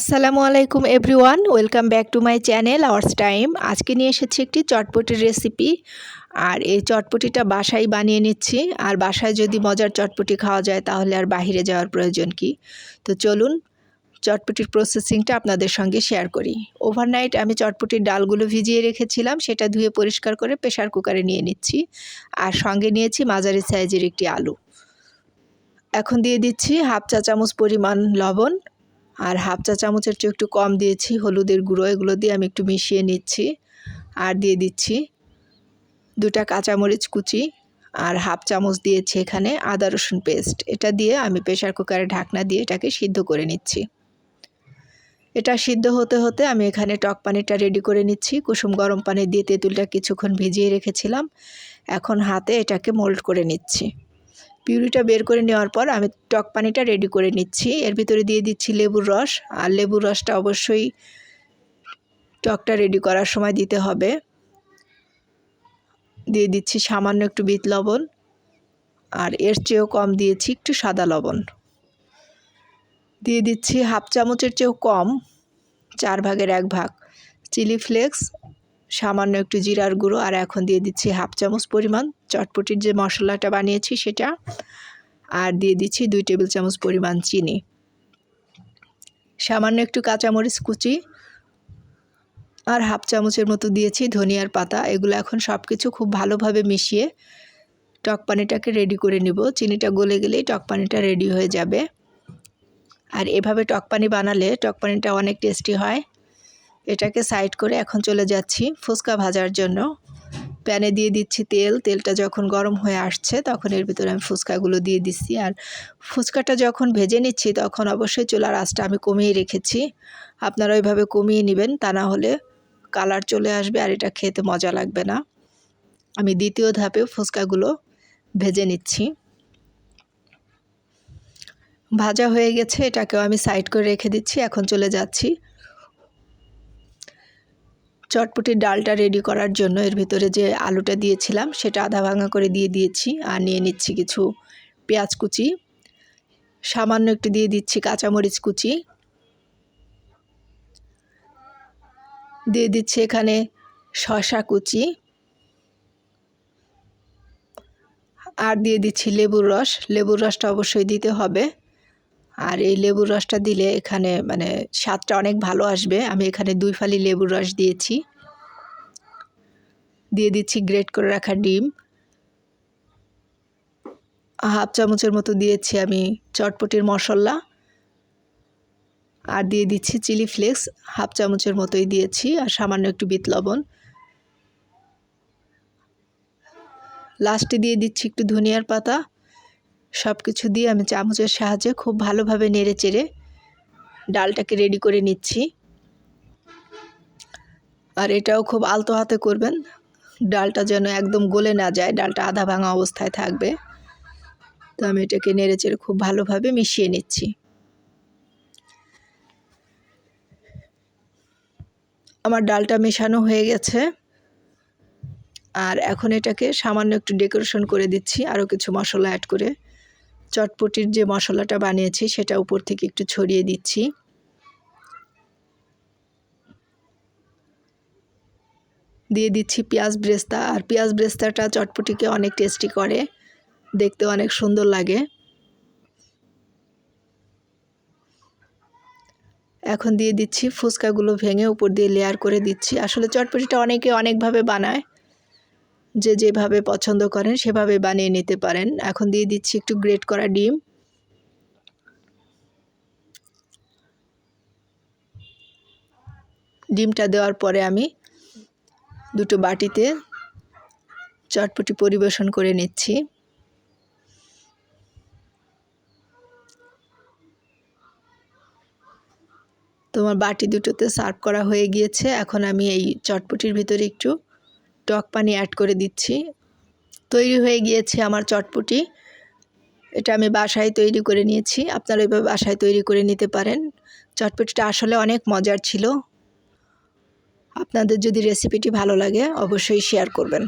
আসসালামু আলাইকুম everyone, welcome back to my channel ours time. আজকে নিয়ে এসেছি একটি চটপটির রেসিপি। আর এই চটপটিটা বাসায় বানিয়ে নিচ্ছি। আর বাসায় যদি মজার চটপটি খাওয়া যায়, তাহলে আর বাহিরে যাওয়ার প্রয়োজন কি? তো চলুন চটপটির প্রসেসিংটা আপনাদের সঙ্গে শেয়ার করি। ওভারনাইট আমি চটপটির ডালগুলো ভিজিয়ে রেখেছিলাম, সেটা ধুয়ে পরিষ্কার করে প্রেশার কুকারে নিয়ে নিচ্ছি। আর সঙ্গে নিয়েছি মাঝারি সাইজের একটি আলু। এখন দিয়ে দিচ্ছি হাফ চা চামচ পরিমাণ লবণ। আর হাফ চা চামচের চেয়ে একটু কম দিয়েছি। হলুদের গুঁড়ো, এগুলো দিয়ে আমি একটু মিশিয়ে নিচ্ছি আর দিয়ে দিচ্ছি দুটা কাঁচামরিচ কুচি আর হাফ চামচ দিয়েছি এখানে আদা রসুন পেস্ট। এটা দিয়ে আমি প্রেশার কুকারে ঢাকনা দিয়ে এটাকে সিদ্ধ করে নিচ্ছি। এটা সিদ্ধ হতে হতে আমি এখানে টক পানিটা রেডি করে নিচ্ছি। কুসুম গরম পানি দিয়ে তেঁতুলটা কিছুক্ষণ ভিজিয়ে রেখেছিলাম। এখন হাতে এটাকে মোল্ড করে নিচ্ছি। পিউরিটা বের করে নেওয়ার পর আমি টক পানিটা রেডি করে নিচ্ছি। এর ভিতরে দিয়ে দিচ্ছি লেবুর রস। আর লেবুর রসটা অবশ্যই টকটা রেডি করার সময় দিতে হবে। দিয়ে দিচ্ছি সামান্য একটু বিট লবণ। আর এর চেয়েও কম দিয়েছি একটু সাদা লবণ। দিয়ে দিচ্ছি হাফ চামচের চেয়েও কম, চার ভাগের এক ভাগ। চিলি ফ্লেক্স সামান্য একটু জিরার গুঁড়ো আর এখন দিয়ে দিচ্ছি হাফ চামচ পরিমাণ। চটপটির যে মশলাটা বানিয়েছি সেটা। আর দিয়ে দিচ্ছি দুই টেবিল চামচ পরিমাণ চিনি। সামান্য একটু কাঁচামরিচ কুচি। আর হাফ চামচের মতো দিয়েছি ধনিয়ার পাতা। এগুলো এখন সব কিছু খুব ভালোভাবে মিশিয়ে টক পানিটাকে রেডি করে নিব। চিনিটা গলে গেলেই টক পানিটা রেডি হয়ে যাবে। আর এভাবে টক পানি বানালে টক পানিটা অনেক টেস্টি হয়। এটাকে সাইড করে এখন চলে যাচ্ছি ফুচকা ভাজার জন্য। প্যানে দিয়ে দিচ্ছি তেল, তেলটা যখন গরম হয়ে আসছে তখন এর ভিতরে আমি ফুচকাগুলো দিয়ে দিচ্ছি। আর ফুচকাটা যখন ভেজে নিচ্ছি তখন অবশ্যই চুলার আঁচটা আমি কমিয়ে রেখেছি। আপনারা ওইভাবে কমিয়ে নেবেন, তা না হলে কালার চলে আসবে আর এটা খেতে মজা লাগবে না। আমি দ্বিতীয় ধাপে ফুচকাগুলো ভেজে নিচ্ছি। ভাজা হয়ে গেছে, এটাকেও আমি সাইড করে রেখে দিচ্ছি, এখন চলে যাচ্ছি। চটপটির ডালটা রেডি করার জন্য এর ভিতরে যে আলুটা দিয়েছিলাম, সেটা আধা ভাঙা করে দিয়ে দিয়েছি আর নিয়ে নিচ্ছি কিছু পেঁয়াজ কুচি। সামান্য একটু দিয়ে দিচ্ছি কাঁচামরিচ কুচি। দিয়ে দিচ্ছি এখানে শশা কুচি। আর দিয়ে দিচ্ছি লেবুর রস। লেবুর রসটা অবশ্যই দিতে হবে। আর এই লেবুর রসটা দিলে এখানে মানে স্বাদটা অনেক ভালো আসবে। আমি এখানে দুই ফালি লেবুর রস দিয়েছি। দিয়ে দিচ্ছি গ্রেট করে রাখা ডিম। হাফ চামচের মতো দিয়েছি আমি চটপটির মশলা। আর দিয়ে দিচ্ছি চিলি ফ্লেক্স, হাফ চামচের মতোই দিয়েছি আর সামান্য একটু বিট লবণ। লাস্টে দিয়ে দিচ্ছি একটু ধনিয়ার পাতা। সব কিছু দিয়ে আমি চামচের সাহায্যে খুব ভালোভাবে নেড়ে চেড়ে ডালটাকে রেডি করে নিচ্ছি। আর এটাও খুব আলতো হাতে করবেন। ডালটা যেন একদম গলে না যায়, ডালটা আধা ভাঙা অবস্থায় থাকবে। তো আমি এটাকে নেড়ে চেড়ে খুব ভালোভাবে মিশিয়ে নিচ্ছি। আমার ডালটা মেশানো হয়ে গেছে। আর এখন এটাকে সামান্য একটু ডেকোরেশন করে দিচ্ছি, আরও কিছু মশলা অ্যাড করে। চটপটির যে মশলাটা বানিয়েছি সেটা উপর থেকে একটু ছড়িয়ে দিচ্ছি। দিয়ে দিচ্ছি পেঁয়াজ ব্রেস্তা। আর পেঁয়াজ ব্রেস্তাটা চটপটিকে অনেক টেস্টি করে। দেখতে অনেক সুন্দর লাগে। এখন দিয়ে দিচ্ছি ফুচকাগুলো ভেঙে উপর দিয়ে লেয়ার করে দিচ্ছি। আসলে চটপটিটা অনেকে অনেকভাবে বানায়। যে যেভাবে পছন্দ করেন সেভাবে বানিয়ে নিতে পারেন। এখন দিয়ে দিচ্ছি একটু গ্রেট করা ডিম। ডিমটা দেওয়ার পরে আমি দুটো বাটিতে চটপটি পরিবেশন করে নিচ্ছি। তোমার বাটি দুটোতে সার্ভ করা হয়ে গিয়েছে। এখন আমি এই চটপটির ভিতরে একটু টক পানি অ্যাড করে দিচ্ছি। তৈরি হয়ে গিয়েছে আমার চটপটি। এটা আমি বাসায় তৈরি করে নিয়েছি। আপনারা ওইভাবে বাসায় তৈরি করে নিতে পারেন। চটপটিটা আসলে অনেক মজার ছিল। আপনাদের যদি রেসিপিটি ভালো লাগে, অবশ্যই শেয়ার করবেন।